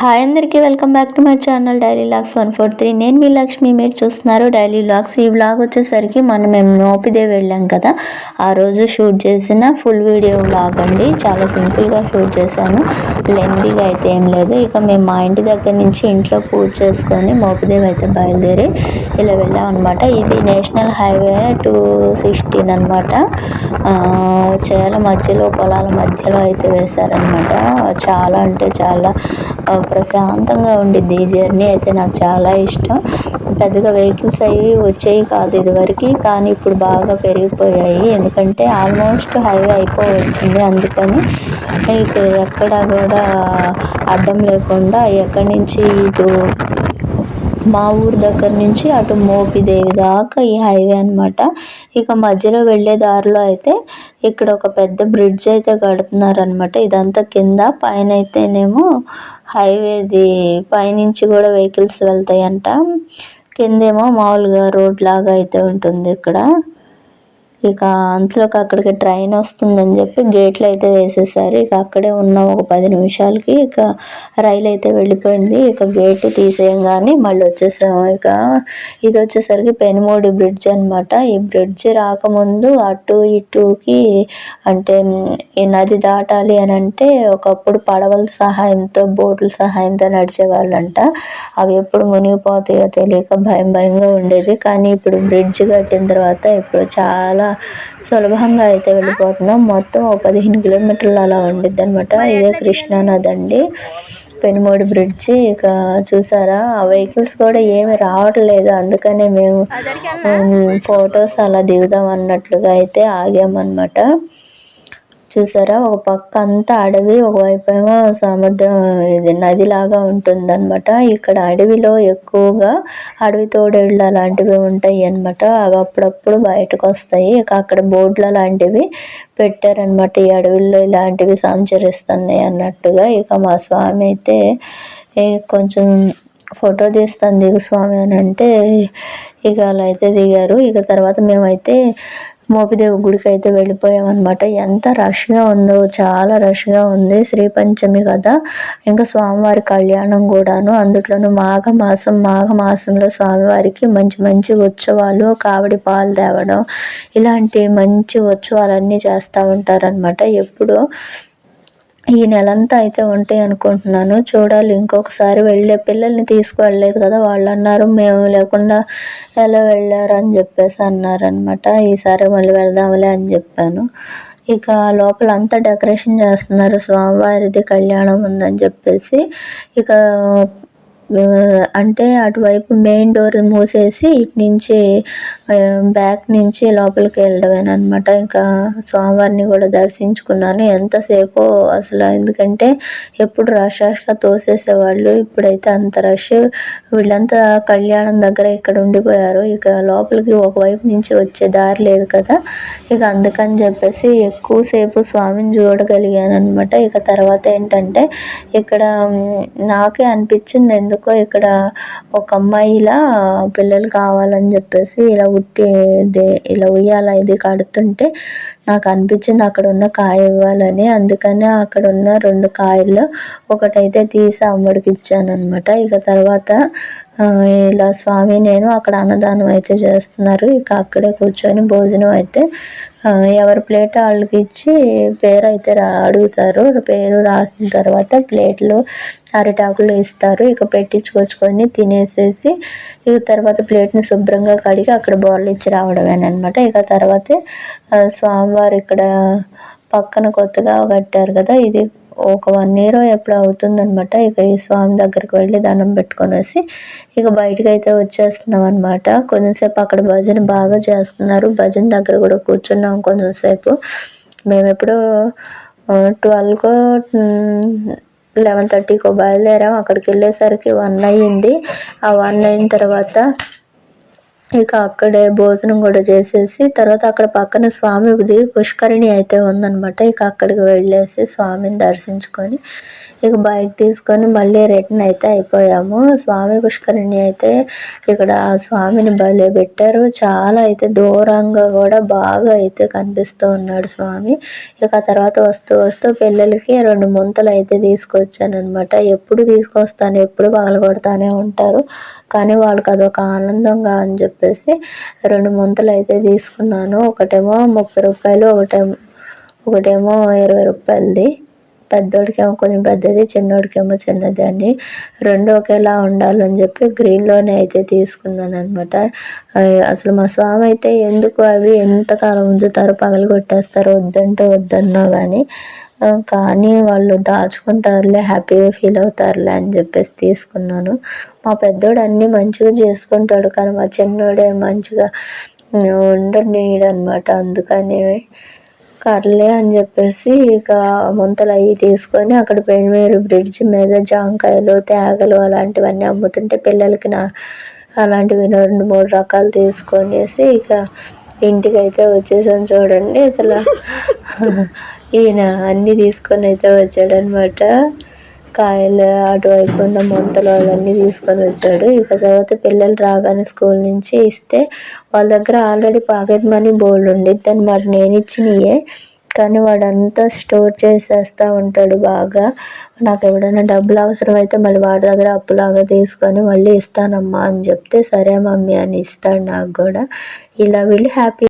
Hi అందరికీ welcome back to my channel daily logs one four three నేను మీ లక్ష్మి మీరు చూస్తున్నారు డైలీ లాగ్స్ ఈ వ్లాగ్ వచ్చేసరికి మనం మేము నోపిదే వెళ్ళాం కదా. ఆ రోజు షూట్ చేసిన ఫుల్ వీడియో వ్లాగ్ అండి. చాలా సింపుల్గా షూట్ చేశాను. లెందీగా అయితే ఏం లేదు. ఇక మేము మా ఇంటి దగ్గర నుంచి ఇంట్లో పూజ చేసుకొని మోపిదేవి అయితే బయలుదేరి ఇలా వెళ్ళాం అనమాట ఇది నేషనల్ హైవే టూ సిక్స్టీన్ అనమాట చేల మధ్యలో పొలాల మధ్యలో అయితే వేశారనమాట చాలా అంటే చాలా ప్రశాంతంగా ఉండిద్ది ఈ జర్నీ అయితే నాకు చాలా ఇష్టం. పెద్దగా వెహికల్స్ అవి వచ్చేవి కాదు ఇదివరకు కానీ ఇప్పుడు బాగా పెరిగిపోయాయి. ఎందుకంటే ఆల్మోస్ట్ హైవే అయిపోవచ్చింది అందుకని. ఇక ఎక్కడ కూడా అడ్డం లేకుండా ఎక్కడి నుంచి ఇటు మా ఊరు దగ్గర నుంచి అటు మోపిదేవి దాకా ఈ హైవే అనమాట ఇక మధ్యలో వెళ్ళే దారిలో అయితే ఇక్కడ ఒక పెద్ద బ్రిడ్జ్ అయితే కడుతున్నారనమాట ఇదంతా కింద పైన అయితేనేమో హైవేది పైనుంచి కూడా వెహికల్స్ వెళ్తాయంట. కిందేమో మామూలుగా రోడ్ లాగా అయితే ఉంటుంది ఇక్కడ. ఇక అంతలోకి అక్కడికి ట్రైన్ వస్తుందని చెప్పి గేట్లు అయితే వేసేసారు. ఇక అక్కడే ఉన్న ఒక పది నిమిషాలకి. ఇక రైలు అయితే వెళ్ళిపోయింది. ఇక గేట్ తీసేయంగానే మళ్ళీ వచ్చేసాము. ఇక ఇది వచ్చేసరికి పెనుమూడి బ్రిడ్జ్ అనమాట ఈ బ్రిడ్జ్ రాకముందు అటు ఇటుకి అంటే ఈ నది దాటాలి అని అంటే ఒకప్పుడు పడవల సహాయంతో బోట్ల సహాయంతో నడిచేవాళ్ళంట. అవి ఎప్పుడు మునిగిపోతాయో తెలియక భయం భయంగా ఉండేది. కానీ ఇప్పుడు బ్రిడ్జ్ కట్టిన తర్వాత ఇప్పుడు చాలా సులభంగా అయితే వెళ్ళిపోతున్నాం. మొత్తం ఒక పదిహేను కిలోమీటర్లు అలా ఉండిద్ది అనమాట ఇదే కృష్ణానది అండి పెనుమోడి బ్రిడ్జి. ఇక చూసారా ఆ వెహికల్స్ కూడా ఏమి రావట్లేదు. అందుకనే మేము ఫొటోస్ అలా దిగుదాం అన్నట్లుగా అయితే ఆగామన్నమాట. చూసారా? ఒక పక్క అంతా అడవి ఒకవైపు ఏమో సముద్రం ఇది నదిలాగా ఉంటుందన్నమాట. ఇక్కడ అడవిలో ఎక్కువగా అడవి తోడేళ్ళు అలాంటివి ఉంటాయి అనమాట అవి అప్పుడప్పుడు బయటకు వస్తాయి ఇక అక్కడ బోర్డులు అలాంటివి పెట్టారనమాట ఈ అడవిలో ఇలాంటివి సంచరిస్తున్నాయి అన్నట్టుగా. ఇక మా స్వామి అయితే కొంచెం ఫోటో తీస్తాను దిగు స్వామి అని అంటే ఇక అలా అయితే దిగారు. ఇక తర్వాత మేమైతే మోపిదేవి గుడికి అయితే వెళ్ళిపోయామన్నమాట. ఎంత రష్గా ఉందో చాలా రష్గా ఉంది శ్రీ పంచమి కదా. ఇంకా స్వామివారి కళ్యాణం కూడాను అందులోనూ మాఘమాసం మాఘమాసంలో స్వామివారికి మంచి మంచి ఉత్సవాలు కావడి పాలు తేవడం ఇలాంటి మంచి ఉత్సవాలన్నీ చేస్తూ ఉంటారనమాట ఎప్పుడు ఈ నెలంతా అయితే ఉంటాయి అనుకుంటున్నాను. చూడాలి ఇంకొకసారి వెళ్ళే పిల్లల్ని తీసుకువెళ్ళలేదు కదా వాళ్ళు అన్నారు మేము లేకుండా ఎలా వెళ్ళారు అని చెప్పేసి అన్నారనమాట ఈసారి మళ్ళీ వెళ్దాంలే అని చెప్పాను. ఇక లోపల అంతా డెకరేషన్ చేస్తున్నారు. స్వామివారిది కళ్యాణం ఉందని చెప్పేసి ఇక అంటే అటువైపు మెయిన్ డోర్ మూసేసి ఇటు నుంచి బ్యాక్ నుంచి లోపలికి వెళ్ళడమేనమాట ఇంకా స్వామివారిని కూడా దర్శించుకున్నాను. ఎంతసేపు అసలు ఎందుకంటే ఎప్పుడు రష్ రష్గా తోసేసేవాళ్ళు. ఇప్పుడైతే అంత రష్. వీళ్ళంతా కళ్యాణం దగ్గర ఇక్కడ ఉండిపోయారు. ఇక లోపలికి ఒకవైపు నుంచి వచ్చే దారి లేదు కదా. ఇక అందుకని చెప్పేసి ఎక్కువసేపు స్వామిని చూడగలిగాను అనమాట ఇక తర్వాత ఏంటంటే ఇక్కడ నాకే అనిపించింది ఎందుకు ఎందుకో ఇక్కడ ఒక అమ్మాయిలా పిల్లలు కావాలని చెప్పేసి ఇలా ఉట్టి ఇలా ఉయ్యాల ఇది కడుతుంటే నాకు అనిపించింది అక్కడ ఉన్న కాయ ఇవ్వాలని. అందుకనే అక్కడ ఉన్న రెండు కాయల్లో ఒకటైతే తీసి అమ్మడికి ఇచ్చాను అనమాట ఇక తర్వాత ఇలా స్వామి నేను అక్కడ అన్నదానం అయితే చేస్తున్నారు. ఇక అక్కడే కూర్చొని భోజనం అయితే ఎవరి ప్లేట్ వాళ్ళకి ఇచ్చి పేరు అయితే రా అడుగుతారు. పేరు రాసిన తర్వాత ప్లేట్లు అరిటాకులు ఇస్తారు. ఇక పెట్టించుకొచ్చుకొని తినేసేసి ఇక తర్వాత ప్లేట్ని శుభ్రంగా కడిగి అక్కడ బోర్లు ఇచ్చి రావడమేనమాట ఇక తర్వాత స్వామి స్వామివారు ఇక్కడ పక్కన కొత్తగా కట్టారు కదా ఇది ఒక వన్ ఇయర్ ఎప్పుడు అవుతుందనమాట ఇక ఈ స్వామి దగ్గరికి వెళ్ళి దండం పెట్టుకొనేసి ఇక బయటకు అయితే వచ్చేస్తున్నాం అనమాట కొంచెంసేపు అక్కడ భజన బాగా చేస్తున్నారు. భజన దగ్గర కూడా కూర్చున్నాం కొంచెంసేపు మేము ఎప్పుడు ట్వెల్వ్కో లెవెన్ థర్టీకో బయలుదేరాం. అక్కడికి వెళ్ళేసరికి వన్ అయ్యింది. ఆ వన్ అయిన తర్వాత ఇక అక్కడే భోజనం కూడా చేసేసి తర్వాత అక్కడ పక్కన స్వామిది పుష్కరిణి అయితే ఉందన్నమాట. ఇక అక్కడికి వెళ్ళేసి స్వామిని దర్శించుకొని ఇక బైక్ తీసుకొని మళ్ళీ రిటర్న్ అయితే అయిపోయాము. స్వామి పుష్కరిణి అయితే ఇక్కడ స్వామిని భలే పెట్టారు. చాలా అయితే దూరంగా కూడా బాగా అయితే కనిపిస్తూ ఉన్నాడు స్వామి. ఇక తర్వాత వస్తూ వస్తూ పిల్లలకి రెండు ముంతలు అయితే తీసుకొచ్చాను అనమాట ఎప్పుడు తీసుకొస్తాను ఎప్పుడు పగలగొడతానే ఉంటారు. కానీ వాళ్ళకి అదొక ఆనందంగా అని చెప్పి చెప్పేసి రెండు ముంతలు అయితే తీసుకున్నాను. ఒకటేమో ముప్పై రూపాయలు ఒకటేమో ఒకటేమో ఇరవై రూపాయలది. పెద్దోడికేమో కొంచెం పెద్దది చిన్నోడికేమో చిన్నది అని రెండు ఒకేలా ఉండాలని చెప్పి గ్రీన్లోనే అయితే తీసుకున్నాను అనమాట అసలు మా స్వామి అయితే ఎందుకు అవి ఎంతకాలం ఉంచుతారు పగలు కొట్టేస్తారు వద్దంటే వద్దన్నా కానీ కానీ వాళ్ళు దాచుకుంటారులే హ్యాపీగా ఫీల్ అవుతారులే అని చెప్పేసి తీసుకున్నాను. మా పెద్దోడు అన్నీ మంచిగా చేసుకుంటాడు కానీ మా చిన్నోడే మంచిగా ఉండనీయడనమాట అందుకని కర్లే అని చెప్పేసి ఇక ముంతలు అవి తీసుకొని అక్కడ పెనుమేరు బ్రిడ్జ్ మీద జాంకాయలు తేగలు అలాంటివన్నీ అమ్ముతుంటే పిల్లలకి నా అలాంటివి రెండు మూడు రకాలు తీసుకొనేసి ఇక ఇంటికి అయితే వచ్చేసాను చూడండి. అసలు ఈయన అన్నీ తీసుకొని అయితే వచ్చాడనమాట కాయలు అటువైపు ఉన్న మంటలు అవన్నీ తీసుకొని వచ్చాడు. ఇక తర్వాత పిల్లలు రాగానే స్కూల్ నుంచి ఇస్తే వాళ్ళ దగ్గర ఆల్రెడీ పాకెట్ మనీ బోల్డ్ దాన్ని అనమాట నేను ఇచ్చినయే. కానీ వాడంతా స్టోర్ చేసేస్తూ ఉంటాడు బాగా. నాకు ఎవడైనా డబ్బులు అవసరం అయితే మళ్ళీ వాడి దగ్గర అప్పులాగా తీసుకొని మళ్ళీ ఇస్తానమ్మా అని చెప్తే సరే మమ్మీ అని ఇస్తాడు నాకు కూడా. ఇలా వెళ్ళి హ్యాపీ